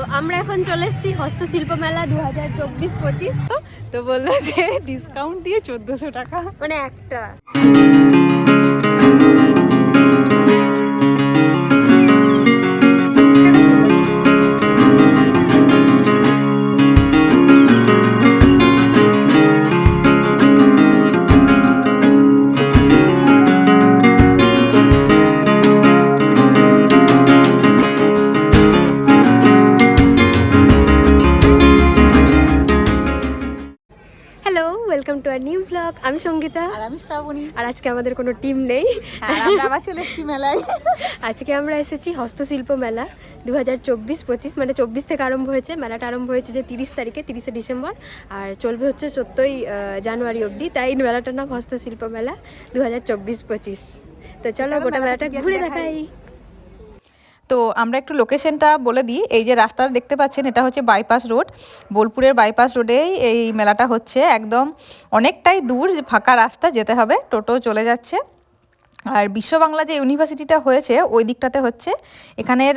তো আমরা এখন চলে এসেছি হস্তশিল্প মেলা দু হাজার চব্বিশ পঁচিশ। তো বলল যে ডিসকাউন্ট দিয়ে চোদ্দশো টাকা। মানে একটা। আমি সঙ্গীতা। আর আমি শ্রাবণী। আর আজকে আমাদের কোনো টিম নেই। আমরা আবার চলে এসেছি মেলায়। আজকে আমরা এসেছি হস্তশিল্প মেলা। দু হাজার চব্বিশ পঁচিশ মানে চব্বিশ থেকে আরম্ভ হয়েছে। মেলাটা আরম্ভ হয়েছে যে তিরিশ তারিখে তিরিশে ডিসেম্বর। আর চলবে হচ্ছে চোদ্দোই জানুয়ারি অবধি। তাই মেলাটার নাম হস্তশিল্প মেলা। দু হাজার চব্বিশ পঁচিশ। তো চলো গোটা মেলাটা ঘুরে দেখাই। তো আমরা একটু লোকেশনটা বলে দিই। এই যে রাস্তা দেখতে পাচ্ছেন, এটা হচ্ছে বাইপাস রোড বোলপুরের বাইপাস রোডেই এই মেলাটা হচ্ছে। একদম অনেকটাই দূর, ফাঁকা রাস্তা, যেতে হবে। টোটো চলে যাচ্ছে। আর বিশ্ব বাংলা যে ইউনিভার্সিটিটা হয়েছে, ওই দিকটাতে হচ্ছে, এখানের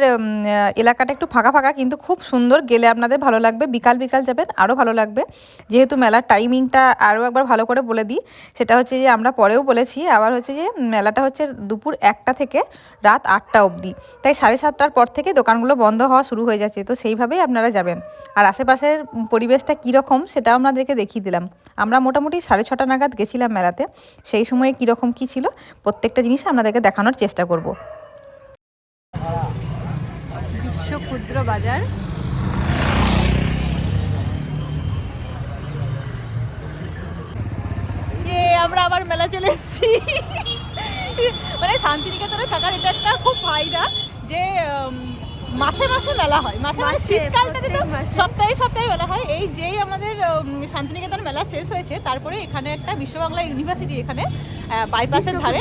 এলাকাটা একটু ফাঁকা ফাঁকা, কিন্তু খুব সুন্দর, গেলে আপনাদের ভালো লাগবে, বিকাল বিকাল যাবেন আরও ভালো লাগবে। যেহেতু মেলার টাইমিংটা আরও একবার ভালো করে বলে দিই, সেটা হচ্ছে যে আমরা পরেও বলেছি, আবার হচ্ছে যে মেলাটা হচ্ছে দুপুর একটা থেকে রাত আটটা অবধি। তাই সাড়ে সাতটার পর থেকে দোকানগুলো বন্ধ হওয়া শুরু হয়ে যাচ্ছে, তো সেইভাবেই আপনারা যাবেন। আর আশেপাশের পরিবেশটা কীরকম সেটা আপনাদেরকে দেখিয়ে দিলাম। আমরা মোটামুটি সাড়ে ছটা নাগাদ গেছিলাম মেলাতে, সেই সময়ে কীরকম কী ছিল প্রত্যেকটা জিনিস আপনাদেরকে দেখানোর চেষ্টা করব। বিশ্ব ক্ষুদ্র বাজার। আমরা আবার মেলা চলে এসেছি। মানে শান্তিনিকেতনে থাকার এটা একটা খুব ফায়দা যে মাসে মাসে মেলা হয়। মাসে মানে মাসে, শীতকালটাতে তো সপ্তাহে সপ্তাহে মেলা হয়। এই যেই আমাদের শান্তিনিকেতন মেলা শেষ হয়েছে তারপরে এখানে একটা বিশ্ব বাংলা ইউনিভার্সিটি এখানে বাইপাসের ধারে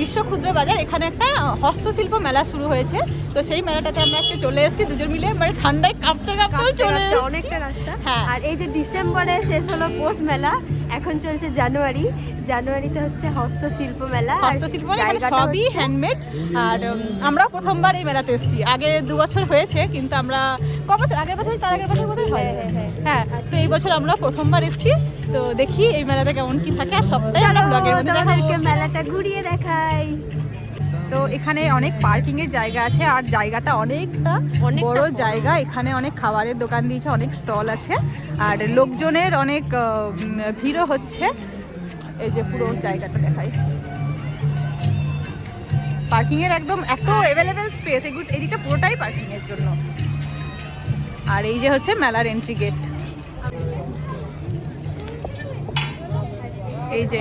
বিশ্ব ক্ষুদ্র বাজার এখানে একটা হস্তশিল্প মেলা শুরু হয়েছে। তো সেই মেলাটাতে আমরা আজকে চলে এসেছি দুজন মিলে মানে ঠান্ডায় কাঁপতে কাঁপতেও কাঁপতে চলে অনেকটা রাস্তা। হ্যাঁ। আর এই যে ডিসেম্বরে শেষ হলো পৌষ মেলা এখন চলছে জানুয়ারি। জানুয়ারিতে হচ্ছে হস্তশিল্প মেলা হস্তশিল্প মানে এখানে সবই হ্যান্ডমেড আর আমরা প্রথমবার এই মেলাতে এসেছি। আগে দু বছর হয়েছে কিন্তু আমরা ক বছর? আগের বছর তার আগের বছর বোধহয় হয়। হ্যাঁ, হ্যাঁ, হ্যাঁ। তো এই বছর আমরা প্রথমবার এসেছি। তো দেখি এই মেলাতে কেমন কি থাকে আর সপ্তাহে আমরা ব্লগের মধ্যে মেলাটা ঘুরিয়ে দেখাই। তো এখানে অনেক পার্কিং এর জায়গা আছে আর জায়গাটা অনেকটা বড়। জায়গা। এখানে অনেক খাবারের দোকান দিয়েছে অনেক স্টল আছে আর লোকজনের অনেক ভিড়ও হচ্ছে। এই যে পুরো জায়গাটা দেখাই পার্কিং এর একদম এত অ্যাভেলেবেল স্পেস এগুলো এদিকটা পুরোটাই পার্কিং এর জন্য। আর এই যে হচ্ছে মেলার এন্ট্রি গেট এই যে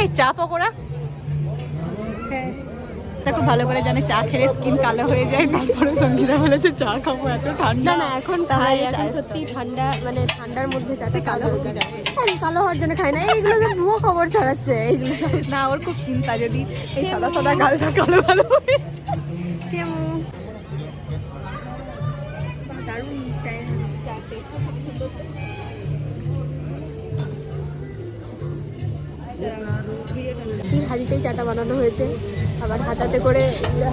এই চা পকোড়া। তা খুব ভালো করে জানে চা খেলে স্কিন কালো হয়ে যায় তারপরে সঙ্গীতা বলেছে চা খাব এত ঠান্ডা। না এখন খাই এখন সত্যি ঠান্ডা মানে ঠান্ডার মধ্যে চাটা কালো হয়ে যায়। কালো হওয়ার জন্য খাই না এইগুলো যে ভুয়ো খবর ছড়াচ্ছে এইগুলো না ওর খুব চিন্তা যদি এই সাদা সাদা গালটা কালো কালো হয়ে যায়। দারুণ চায়ের চা খুব সুন্দর হাঁড়িতেই চাটা বানানো হয়েছে। আবার হাতাতে করে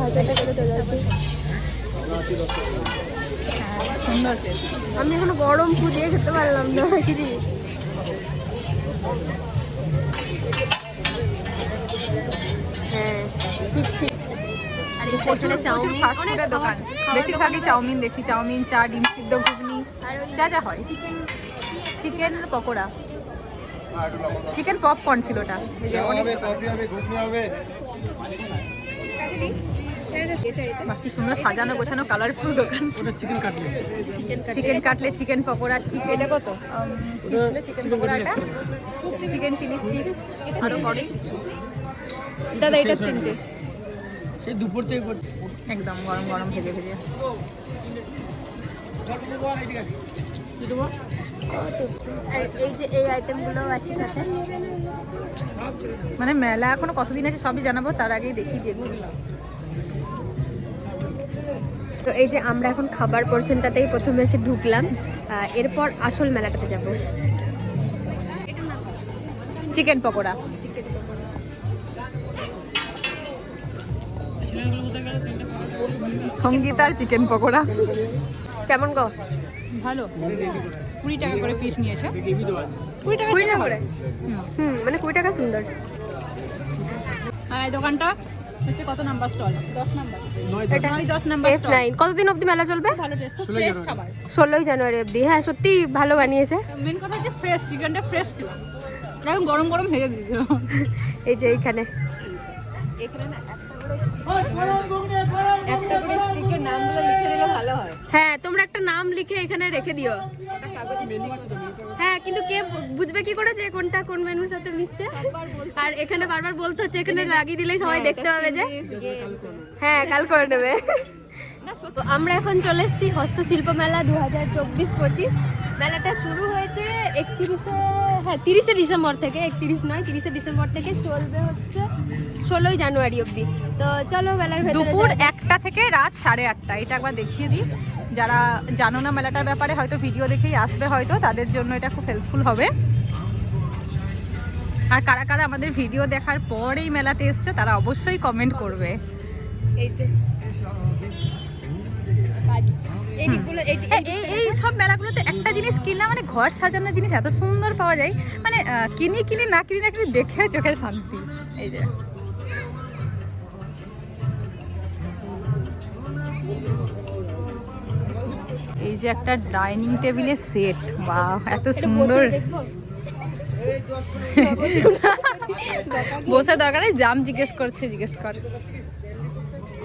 হাতাতে করে চলে যাচ্ছে আমি এখনও গরম ফু দিয়ে খেতে পারলাম না কিরি হ্যাঁ ঠিক ঠিক। প্রচুর চাউমিন ফাস্ট দোকান। বেশিরভাগই চাউমিন দেখি চাউমিন চা ডিম সিদ্ধ ঘুগনি আর যা যা হয়। Chicken chicken pakora. Chicken popcorn ছিল ওটা। এই যে অনেক বাহ, কি সুন্দর সাজানো গোছানো কালারফুল দোকান। Chicken chicken cutlet chicken pakora chicken কত? চিকেন পকোড়াটা? চিকেন চিলি স্টিক আরও অনেক কিছু। দাদা এটা তিনটে। সেই দুপুর থেকে করছি। একদম গরম গরম ভেজে ভেজে। আর এই যে এই আইটেমগুলো আছে সাথে। মানে মেলা এখনও কতদিন আছে সবই জানাব তার আগেই দেখিয়ে দিয়ে তো এই যে আমরা এখন খাবার পোর্শনটাতেই প্রথমে এসে ঢুকলাম এরপর আসল মেলাটাতে যাব। চিকেন পকোড়া। সঙ্গীতার চিকেন পকোড়া। কেমন গো? ভালো। কুড়ি টাকা করে পিস নিয়েছে। কুড়ি টাকা কুড়ি টাকা করে? হুম মানে কুড়ি টাকা সুন্দর। আর এই দোকানটা হচ্ছে কত নাম্বার স্টল? দশ নাম্বার। নয় দশ নাম্বার স্টল। নাইন কতদিন অবধি মেলা চলবে? ভালো টেস্ট ফ্রেশ খাবার। ষোলোই জানুয়ারি অবধি। হ্যাঁ সত্যি ভালো বানিয়েছে। মেন কথা হচ্ছে ফ্রেশ চিকেনটা ফ্রেশ খেলাম। এখন গরম গরম ভেজে দিয়েছিল এই যে এইখানে। একটা করে স্টিকের নামগুলো লিখে দিলে ভালো হয়। হ্যাঁ তোমরা একটা নাম লিখে এখানে রেখে দিও। হ্যাঁ কিন্তু কে বুঝবে কি করেছে? কোনটা কোন মেনুর সাথে মিশছে? আর এখানে বারবার বলতে হচ্ছে এখানে লাগিয়ে দিলেই সবাই দেখতে পাবে যে হ্যাঁ কাল করে নেবে তো আমরা এখন চলে এসেছি হস্তশিল্প মেলা দু হাজার চব্বিশ পঁচিশ। মেলাটা শুরু হয়েছে একত্রিশে হ্যাঁ তিরিশে ডিসেম্বর থেকে একত্রিশ নয় তিরিশে ডিসেম্বর থেকে চলবে হচ্ছে ষোলোই জানুয়ারি অবধি। তো চলো মেলার দুপুর একটা থেকে রাত সাড়ে আটটা এটা একবার দেখিয়ে দিই। যারা জানো না মেলাটার ব্যাপারে হয়তো ভিডিও দেখেই আসবে হয়তো তাদের জন্য এটা খুব হেল্পফুল হবে। আর কারা কারা আমাদের ভিডিও দেখার পর এই মেলাতে এসছে তারা অবশ্যই কমেন্ট করবে। এই যে। এই সব মেলাগুলোতে একটা জিনিস কিনা মানে ঘর সাজানোর জিনিস এত সুন্দর পাওয়া যায়। মানে কিনি কিনি না কিনি না কিনি দেখে চোখের শান্তি। এই যে। এই যে একটা ডাইনিং টেবিলের সেট। বা এত সুন্দর। বসে দরকার নেই দাম জিজ্ঞেস করছে জিজ্ঞেস কর।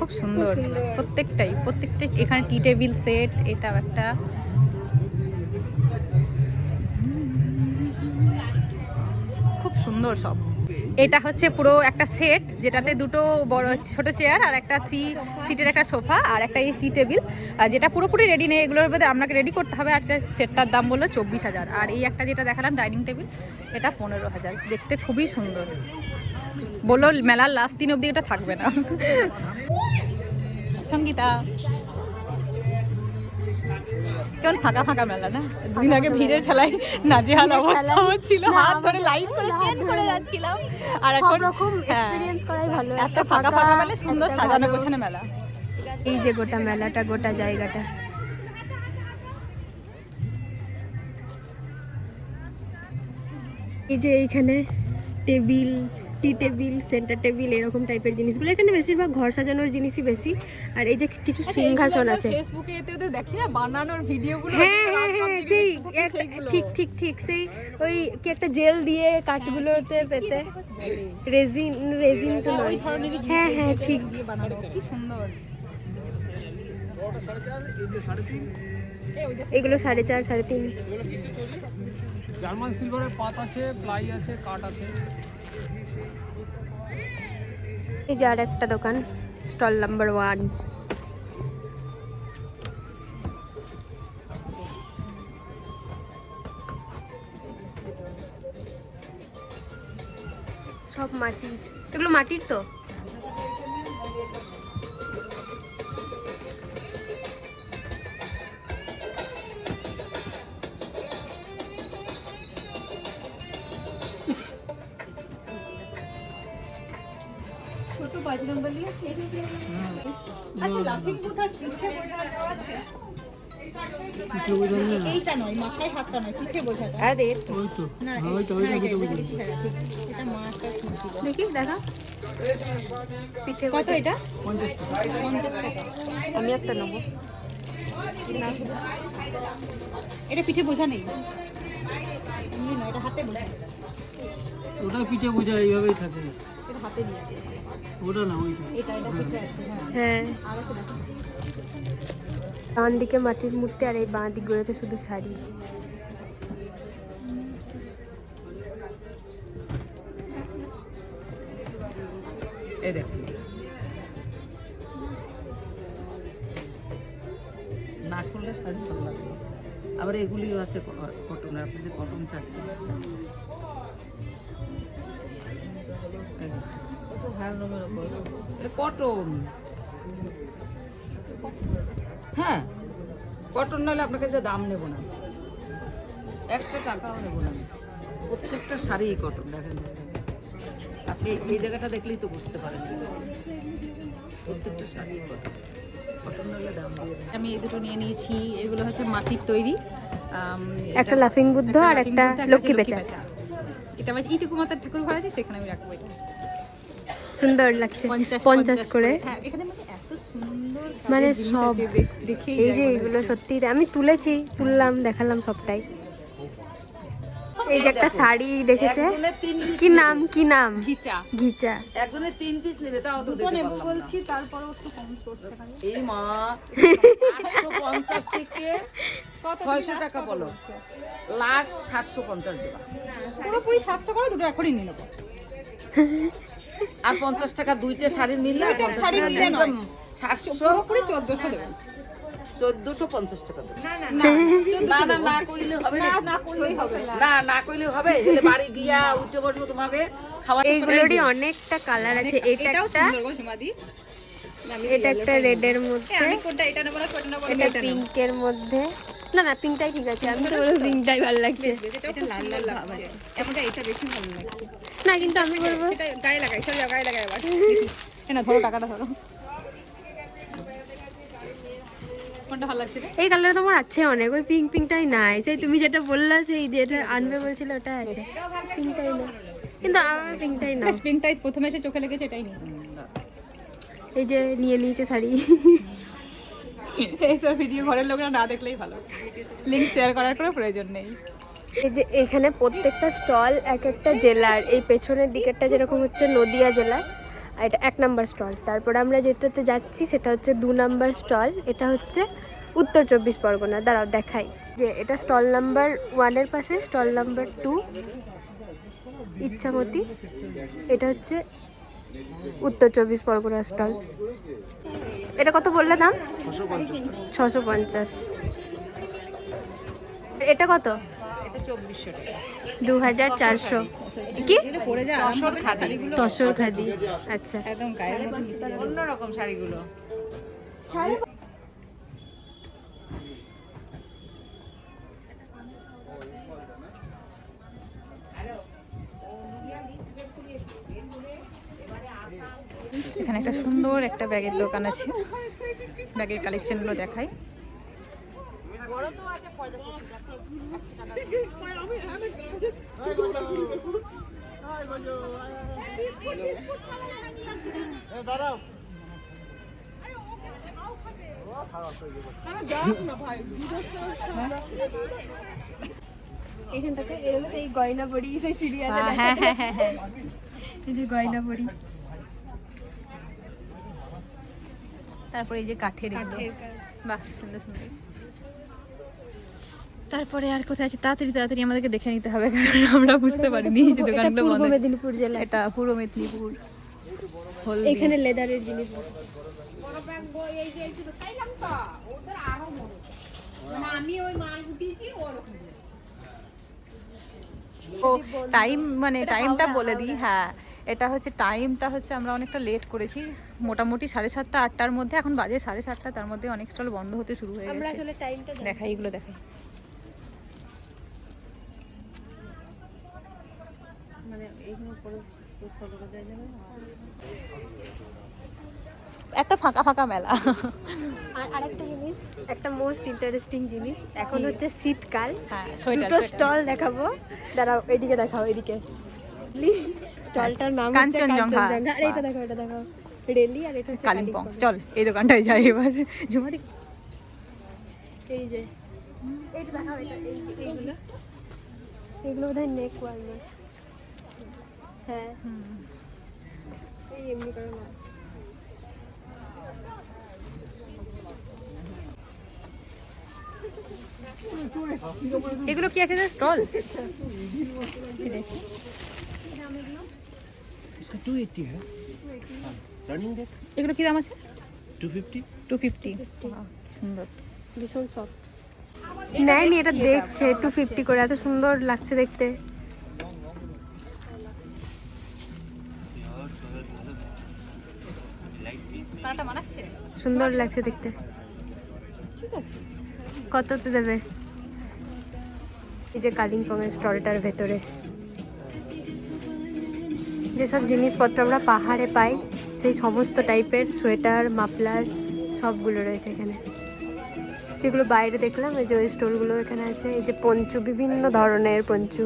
খুব সুন্দর। প্রত্যেকটাই প্রত্যেকটাই এখানে টি টেবিল সেট এটাও একটা। খুব সুন্দর সব। এটা হচ্ছে পুরো একটা সেট যেটাতে দুটো বড় ছোট চেয়ার আর একটা থ্রি সিটের একটা সোফা আর একটা এই টি টেবিল। যেটা পুরোপুরি রেডি নেই এগুলোর মধ্যে আপনাকে রেডি করতে হবে। আর সেটটার দাম বলল চব্বিশ হাজার। আর এই একটা যেটা দেখালাম ডাইনিং টেবিল এটা পনেরো হাজার। দেখতে খুবই সুন্দর। বলল মেলার লাস্ট দিন অব্দি এটা থাকবে না। সঙ্গীতা। কেমন ফাঁকা ফাঁকা মেলা না? দুদিন আগে ভিড়ের ঠেলায় নাজেহাল অবস্থা হচ্ছিল। হাত ধরে করে চেন করে যাচ্ছিলাম। আর এখন রকম হ্যাঁ, এক্সপিরিয়েন্স করাই ভালো। এত ফাঁকা ফাঁকা মেলা সুন্দর সাজানো গোছানো মেলা। এই যে গোটা মেলাটা গোটা জায়গাটা। এই যে এইখানে table tea table centre table এরকম টাইপের জিনিসগুলো। এখানে বেশিরভাগ ঘর সাজানোর জিনিসই বেশি। আর এই যে কিছু সিংহাসন আছে। ফেসবুকে এতে দেখি না বানানোর ভিডিওগুলো হ্যাঁ হ্যাঁ হ্যাঁ সেই ঠিক ঠিক ঠিক সেই ওই কি একটা জেল দিয়ে কাঠগুলোতে পেতে। রেজিন রেজিন তো নয়। হ্যাঁ হ্যাঁ ঠিক। কি সুন্দর। এগুলো সাড়ে চার সাড়ে তিন। জার্মান সিলভারের পাত আছে প্লাই আছে কাঠ আছে। এই যে আর একটা দোকান স্টল নাম্বার ওয়ান। সব মাটি এগুলো মাটির তো? আচ্ছা লাফিং পিঠে বোঝাটা পিঠে বোঝানো না? এইটা নয় মাথায় হাতটা নয় পিঠে বোঝাটা। ওই তো না হ্যাঁ, এটা পিঠে, দেখি দেখা। কত এটা? টাকা। আমি একটা নেব। এটা পিঠে বোঝা নেই। এমনি নয় এটা হাতে বোঝা। ওটা পিঠে বোঝা এইভাবেই থাকে। এটা হাতে ওটা না ওইটা। এটা এটা পিঠে আছে হ্যাঁ। হ্যাঁ। ডান দিকে মাটির মূর্তি আর এই বাঁ দিকগুলোতে শুধু শাড়ি। এই দেখ। না করলে শাড়ি ভালো লাগবে আবার এগুলিও আছে কটন আপনি যে কটন চাচ্ছেন। এটা কটন হ্যাঁ কটন নাহলে আপনাকে যে দাম নেব না। একটা টাকাও নেব না। আমি। প্রত্যেকটা শাড়ি কটন দেখেন। আপনি এই জায়গাটা দেখলেই তো বুঝতে পারেন। প্রত্যেকটা শাড়ি কটন। আমি এই দুটো নিয়ে নিয়েছি। এগুলো হচ্ছে মাটির তৈরি। একটা লাফিং বুদ্ধ আর একটা লক্ষ্মী বেচা এটা আমার এইটুকু মাথার ঠাকুর ঘর আছে সেখানে আমি রাখব এটা। সুন্দর লাগছে পঞ্চাশ করে। হ্যাঁ মানে মানে সব। এই যে এগুলো সত্যি আমি তুলেছি তুললাম দেখালাম সবটাই। এই যে একটা শাড়ি দেখেছে? কি নাম কি নাম? ঘিচা ঘিচা একজনের তিন পিস নেবে তাও দুটো দিতে নেব পারলাম না। বলছি তারপরেও একটু কম করছে এই মা আটশো পঞ্চাশ থেকে ছয়শো টাকা বলো। লাস্ট সাতশো পঞ্চাশ দেবা। পুরোপুরি সাতশো করে দুটো এখনই নিয়ে নেব। আর পঞ্চাশ টাকা দুইটা শাড়ি মিললে। সাতশো। পুরোপুরি চোদ্দশো দেবো চোদ্দশো পঞ্চাশ টাকা না না না। না কইলে হবে না না না। না কইলে হবে। বাড়ি গিয়া উঠে বসবো তোমাকে খাওয়া এইগুলোরই অনেকটা কালার আছে। এটা একটা এটা মধ্যে। আমি এটা নেব না না এটা মধ্যে। না না পিঙ্কটাই ঠিক আছে। আমি তো বলব পিঙ্কটাই ভালো লাগছে। এটা লাল লাল এমনটা এটা বেশি ভালো লাগছে না কিন্তু আমি বলব। গায়ে লাগাই সব গায়ে লাগাই আবার। না ধরো টাকাটা ধরো। এই কালার তোমার আছে অনেক ওই পিঙ্ক পিঙ্কটাই নাই। সেই তুমি যেটা বললা সেই যেটা আনবে বলছিল ওটা আছে। পিঙ্কটাই না কিন্তু আমার পিঙ্কটাই না। পিঙ্কটাই প্রথমে এসে চোখে লেগেছে এটাই নেই। এই যে নিয়ে নিয়েছে শাড়ি। এইসব ভিডিও ঘরের লোকরা না দেখলেই ভালো। লিঙ্ক শেয়ার করার কোনো প্রয়োজন নেই। এই যে এখানে প্রত্যেকটা স্টল এক একটা জেলার এই পেছনের দিকেরটা যেরকম হচ্ছে নদিয়া জেলার আর এটা এক নাম্বার স্টল। তারপরে আমরা যেটাতে যাচ্ছি সেটা হচ্ছে দু নাম্বার স্টল এটা হচ্ছে উত্তর চব্বিশ পরগনা। দাঁড়াও দেখাই। যে এটা স্টল নাম্বার ওয়ানের পাশে স্টল নাম্বার টু ইচ্ছামতি এটা হচ্ছে উত্তর চব্বিশ পরগনা স্টল। এটা কত বললে দাম? ছশো পঞ্চাশ। এটা কত? দু হাজার চারশো। কি? শাড়িগুলো। তসর খাদি আচ্ছা। একদম অন্যরকম শাড়িগুলো। এখানে একটা সুন্দর একটা ব্যাগের দোকান আছে। ব্যাগের কালেকশন কালেকশনগুলো দেখাই। এখানটাতে এরকম সেই গয়না পড়ি সেই সিরিয়ালে হ্যাঁ হ্যাঁ হ্যাঁ হ্যাঁ এই যে গয়না পড়ি তারপরে এই যে কাঠের। বাহ সুন্দর সুন্দর। তারপরে আর কোথায় আছে? তাড়াতাড়ি তাড়াতাড়ি আমাদেরকে দেখে নিতে হবে কারণ আমরা বুঝতে পারিনি যে দোকানগুলো পূর্ব মেদিনীপুর জেলা। এটা পূর্ব মেদিনীপুর। এখানে লেদারের জিনিস আমি ওই মাল গুটিয়েছি ও টাইম মানে টাইমটা বলে দিই হ্যাঁ। এটা হচ্ছে টাইমটা হচ্ছে আমরা অনেকটা লেট করেছি। মোটামুটি সাড়ে সাতটা আটটার মধ্যে এখন বাজে সাড়ে সাতটা তার মধ্যে অনেক স্টল বন্ধ হতে শুরু হয়ে গেছে। আসলে টাইমটা দেখাই। দেখাই এত ফাঁকা ফাঁকা মেলা। আর আরেকটা জিনিস একটা মোস্ট ইন্টারেস্টিং জিনিস এখন হচ্ছে শীতকাল। হ্যাঁ দুটো স্টল দেখাবো। দাঁড়াও এইদিকে দেখাও এইদিকে স্টলটার নাম কাঞ্চনজঙ্ঘা। কাঞ্চনজঙ্ঘা। আর এটা দেখাও এটা দেখাও। রেলি আর এটা হচ্ছে কালিম্পং। চল এই দোকানটায় যাই এবার। ঝুমারি এই যে এইটা দেখাও এটা এই এইগুলো। এগুলো বোধহয় নেক ওয়ার্মার হ্যাঁ। এগুলো কি আছে স্টল হ্যাঁ। এগুলো কি দাম আছে? Two fifty? Two fifty. সুন্দর। নেয়নি এটা দেখছে টু ফিফটি করে এত সুন্দর লাগছে দেখতে। সুন্দর লাগছে দেখতে। কততে দেবে? এই যে কালিম্পং এর স্টলটার ভেতরে। যেসব জিনিসপত্র আমরা পাহাড়ে পাই সেই সমস্ত টাইপের সোয়েটার মাফলার সবগুলো রয়েছে এখানে। যেগুলো বাইরে দেখলাম এই যে ওই স্টোরগুলো এখানে আছে। এই যে পঞ্চু বিভিন্ন ধরনের পঞ্চু।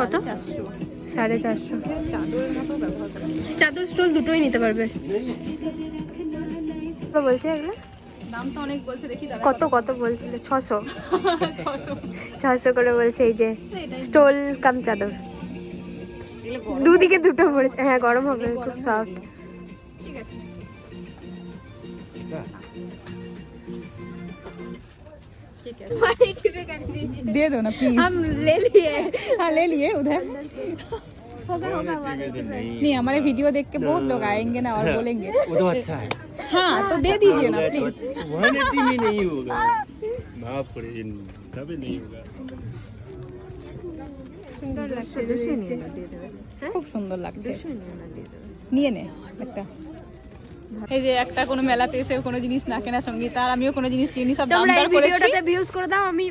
কত? সাড়ে চারশো। চাদর স্টোল দুটোই নিতে পারবে। বলছে এগুলো? কত কত বলছিল? ছশো। 600 করে বলছে এই যে স্টোল কাম চাদর। দুদিকে দুটো পড়েছে। হ্যাঁ গরম হবে খুব সফট ঠিক আছে। दे दो ना प्लीज हम ले लिए हाँ ले लिए उधर होगा होगा हमारे नहीं हमारे वीडियो देख के बहुत लोग आएंगे ना और बोलेंगे वो तो अच्छा है हाँ तो दे दीजिए ना प्लीज वन एट्टी में नहीं होगा माफ करे तभी नहीं होगा সুন্দর লাগছে দেখতে। খুব সুন্দর লাগছে নিয়ে নে একটা এই যে একটা কোনো মেলাতে এসে কোনো জিনিস না কেনা সংগীত আর আমিও কোনো জিনিস কিনি সব দাম তোমরা এই দর করেছি। ভিডিওটাতে ভিউজ করে দাও আমি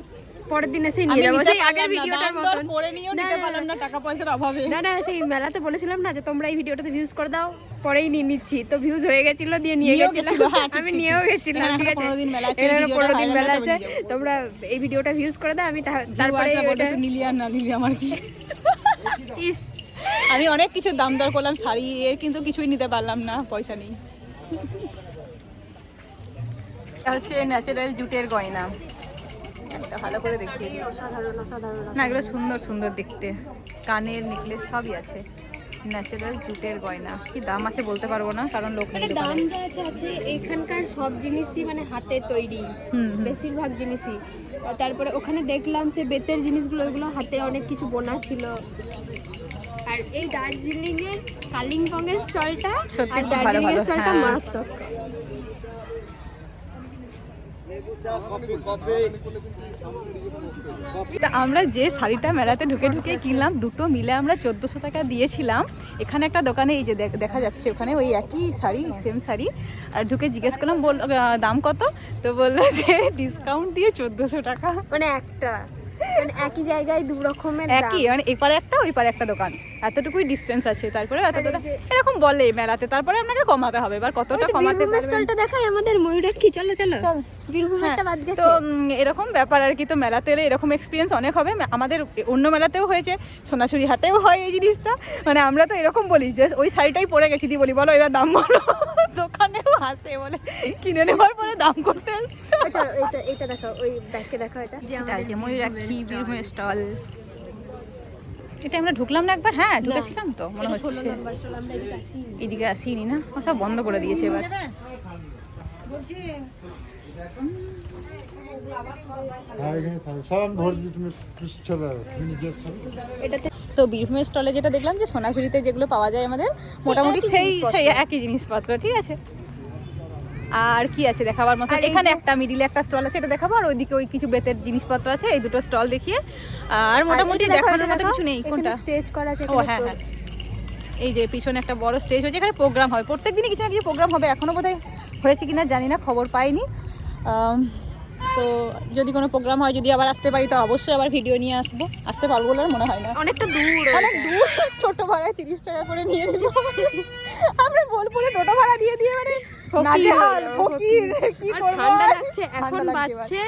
পরের দিন এসে নিয়ে যাব। সেই আগের ভিডিওটার মতন। করে নিয়েও নিতে পারলাম না টাকা পয়সার অভাবে। না না সেই মেলাতে বলেছিলাম না যে তোমরা এই ভিডিওটাতে ভিউজ করে দাও পরেই নিয়ে নিচ্ছি। তো ভিউজ হয়ে গেছিল দিয়ে নিয়ে গেছিলাম। হ্যাঁ, আমি নিয়েও গেছিলাম ঠিক আছে। 15 দিন মেলা আছে, 15 দিন মেলা আছে। তোমরা এই ভিডিওটা ভিউজ করে দাও আমি তারপরে নিলি আর না নিলি আমার কি? ইস। আমি অনেক কিছু দাম দর করলাম শাড়ি এর কিন্তু কিছুই নিতে পারলাম না পয়সা নেই। এটা হচ্ছে ন্যাচারাল জুটের গয়না। একটা ভালো করে অসাধারণ না এগুলো সুন্দর সুন্দর দেখতে। কানের নেকলেস সবই আছে। ন্যাচারাল জুটের গয়না। কি দাম আছে বলতে পারব না কারণ লোক নেই দাম যা আছে আছে এখানকার সব জিনিসই মানে হাতে তৈরি। বেশিরভাগ জিনিসই। তারপরে ওখানে দেখলাম সে বেতের জিনিসগুলো ওইগুলো হাতে অনেক কিছু বোনা ছিল। আর এই দার্জিলিং এর কালিম্পং এর স্টলটা সত্যি আর দার্জিলিং এর স্টলটা হ্যাঁ। মারাত্মক। আমরা যে শাড়িটা মেলাতে ঢুকে ঢুকে কিনলাম দুটো মিলে আমরা চোদ্দোশো টাকা দিয়েছিলাম। এখানে একটা দোকানে এই যে দেখ- দেখা যাচ্ছে ওখানে ওই একই শাড়ি সেম শাড়ি। আর ঢুকে জিজ্ঞেস করলাম বল দাম কত? তো বলল যে ডিসকাউন্ট দিয়ে চোদ্দোশো টাকা। মানে একটা। একই জায়গায় দু রকমের একই মানে এপারে একটা ওই পারে একটা দোকান। এতটুকুই ডিস্টেন্স আছে। তারপরে এতটা এরকম বলে মেলাতে। তারপরে আপনাকে কমাতে হবে। এবার কতটা কমাতে পারবেন? স্টলটা দেখাই আমাদের ময়ূরাক্ষী চলো চলো। চল। বীরভূমেরটা হ্যাঁ, বাদ তো এরকম ব্যাপার আর কি। তো মেলাতে এলে এরকম এক্সপিরিয়েন্স অনেক হবে। আমাদের অন্য মেলাতেও হয়েছে। সোনাঝুরি হাটেও হয় এই জিনিসটা। মানে আমরা তো এরকম বলি যে ওই শাড়িটাই পরে গেছি। দি বলি বলো এবার দাম বলো। দোকানেও আছে বলে কিনে নেওয়ার পরে দাম করতে আসছে চলো এটা এটা দেখো ওই ব্যাগকে দেখো এটা। যে এটা যে ময়ূরাক্ষী বীরভূমের স্টল এটা আমরা ঢুকলাম না একবার? হ্যাঁ ঢুকেছিলাম তো মনে হচ্ছে। এদিকে আসিনি না? ও সব বন্ধ করে দিয়েছে এবার। সব তো বীরভূমের স্টলে যেটা দেখলাম যে সোনাঝুরিতে যেগুলো পাওয়া যায় আমাদের মোটামুটি সেই জিনিসপত্র। সেই একই জিনিসপত্র ঠিক আছে? আর কি আছে দেখাবার মতো? এই এখানে একটা মিডিলে একটা স্টল আছে এটা দেখাবো আর ওইদিকে ওই কিছু বেতের জিনিসপত্র আছে এই দুটো স্টল দেখিয়ে। আর মোটামুটি দেখানোর মতো কিছু নেই কোনটা? স্টেজ করা আছে ও হ্যাঁ হ্যাঁ। এই যে পিছনে একটা বড় স্টেজ হয়েছে এখানে প্রোগ্রাম হয়। প্রত্যেক দিনই কিছু না কিছু প্রোগ্রাম হবে এখনও বোধহয় হয়েছে কিনা জানি না খবর পাইনি। তো যদি কোনো প্রোগ্রাম হয় যদি আবার আসতে পারি তো অবশ্যই আবার ভিডিও নিয়ে আসব। আসতে পারব বলে মনে হয় না। অনেকটা দূর অনেক দূর। টোটো ভাড়া তিরিশ টাকা করে নিয়ে নিল আমরা বোলপুরে টোটো ভাড়া দিয়ে দিয়ে মানে ঠান্ডা লাগছে এখন বাজছে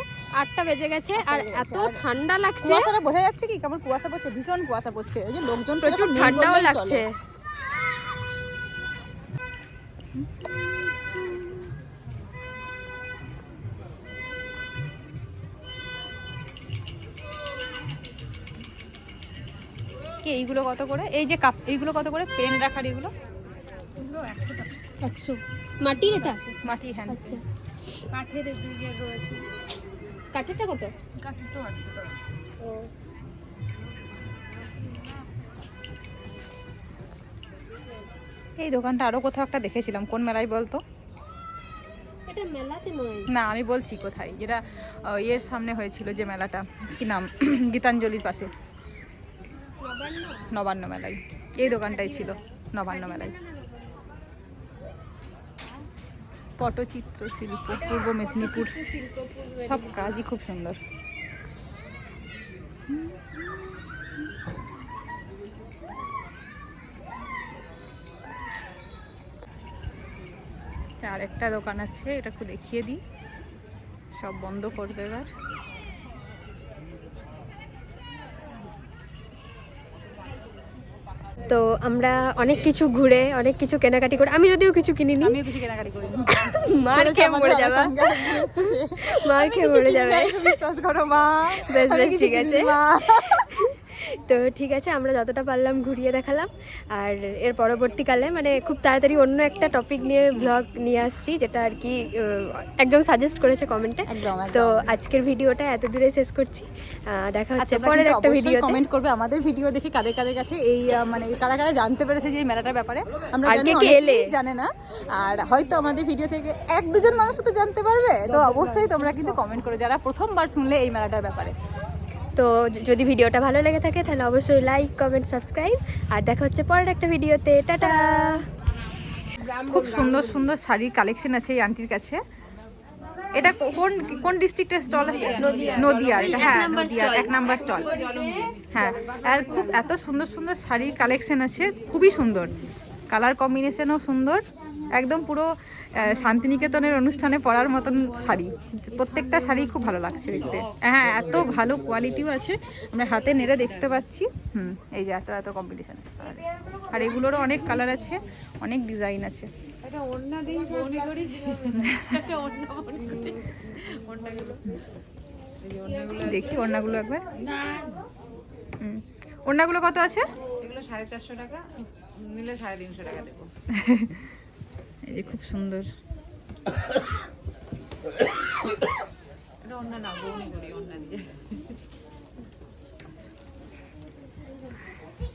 আটটা বেজে গেছে আর এত ঠান্ডা লাগছে। কুয়াশাটা বোঝা যাচ্ছে কি? কেমন কুয়াশা পড়ছে ভীষণ কুয়াশা পড়ছে। ওই যে লোকজন প্রচুর ঠান্ডাও লাগছে। কি এইগুলো কত করে? এই যে কাপ এইগুলো কত করে? পেন রাখার এগুলো? একশো টাকা। মাটির এটা মাটি হ্যান্ড আচ্ছা। কাঠের রয়েছে। কাঠেরটা কত? ও। এই দোকানটা আরও কোথাও একটা দেখেছিলাম। কোন মেলায় বলতো? এটা মেলাতে নয়। না আমি বলছি কোথায়? যেটা ইয়ের সামনে হয়েছিল যে মেলাটা। কি নাম? গীতাঞ্জলির পাশে। নবান্ন মেলায়। এই দোকানটাই ছিল, নবান্ন মেলায়। পটচিত্র শিল্প, পূর্ব মেদিনীপুর, সব কাজই খুব সুন্দর। আর একটা দোকান আছে, এটা একটু দেখিয়ে দিই। সব বন্ধ করবে এবার। তো আমরা অনেক কিছু ঘুরে অনেক কিছু কেনাকাটি করে আমি যদিও কিছু কিনিনি। আমিও কিছু কেনাকাটি করি মার খেয়ে মরে যাবে। মার খেয়ে মরে যাবে। বিশ্বাস করো মা। বেশ বেশ ঠিক আছে। তো ঠিক আছে আমরা যতটা পারলাম ঘুরিয়ে দেখালাম। আর এর পরবর্তীকালে মানে খুব তাড়াতাড়ি অন্য একটা টপিক নিয়ে ব্লগ নিয়ে আসছি যেটা আর কি একজন সাজেস্ট করেছে কমেন্টে একদম, একদম। তো আজকের ভিডিওটা এত দূরে শেষ করছি। দেখা হচ্ছে পরের একটা ভিডিও কমেন্ট করবে আমাদের ভিডিও দেখে কাদের কাদের কাছে এই মানে কারা কারা জানতে পেরেছে যে এই মেলাটার ব্যাপারে। আমরা জানি এলে? জানে না। আর হয়তো আমাদের ভিডিও থেকে এক দুজন মানুষ তো জানতে পারবে। তো অবশ্যই তোমরা কিন্তু কমেন্ট করো যারা প্রথমবার শুনলে এই মেলাটার ব্যাপারে। তো যদি ভিডিওটা ভালো লেগে থাকে তাহলে অবশ্যই লাইক কমেন্ট সাবস্ক্রাইব আর দেখা হচ্ছে পরের একটা ভিডিওতে। টাটা! খুব সুন্দর সুন্দর শাড়ির কালেকশন আছে এই আন্টির কাছে। এটা কোন কোন ডিস্ট্রিক্টের স্টল আছে? নদিয়া এটা হ্যাঁ নদিয়া এক নাম্বার স্টল হ্যাঁ আর খুব এত সুন্দর সুন্দর শাড়ির কালেকশন আছে খুবই সুন্দর। কালার কম্বিনেশনও সুন্দর। একদম পুরো শান্তিনিকেতনের অনুষ্ঠানে পরার মতন শাড়ি। প্রত্যেকটা শাড়ি খুব ভালো লাগছে দেখতে। হ্যাঁ এত ভালো কোয়ালিটিও আছে। আমরা হাতে নেড়ে দেখতে পাচ্ছি। হুম এই যে এত এত কম্পিটিশন আছে। আর এগুলোরও অনেক কালার আছে অনেক ডিজাইন আছে। দেখি ওড়নাগুলো একবার। ওড়নাগুলো কত আছে? এগুলো সাড়ে চারশো টাকা নিলে সাড়ে তিনশো টাকা দেবো। এই যে খুব সুন্দর এটা অন্য না বৌনি করি অন্য দিয়ে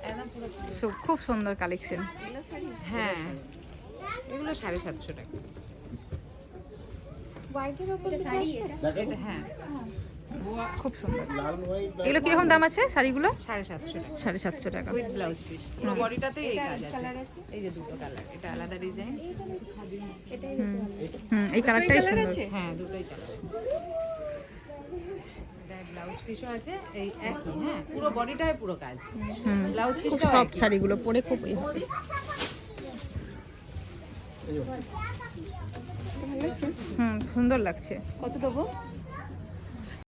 একদম পুরো সু- খুব সুন্দর কালেকশন হ্যাঁ। এগুলো সাড়ে সাতশো টাকা। এটা হ্যাঁ। খুব সুন্দর। এগুলো কীরকম দাম আছে শাড়িগুলো? সাড়ে সাতশো টাকা। সাড়ে সাতশো টাকা। With blouse piece. পুরো বডিটাতে এই কাজ আছে। এই যে দুটো কালার এটা আলাদা ডিজাইন হুম। এই কালারটাই সুন্দর। হ্যাঁ দুটোই কালার আছে। ব্লাউজ পিসও আছে এই একই হ্যাঁ। পুরো বডিটায় পুরো কাজ। হুম। ব্লাউজ খুব পিসটাও সফট শাড়িগুলো পরে খুব এ হবে। হুম সুন্দর লাগছে। কত দেবো?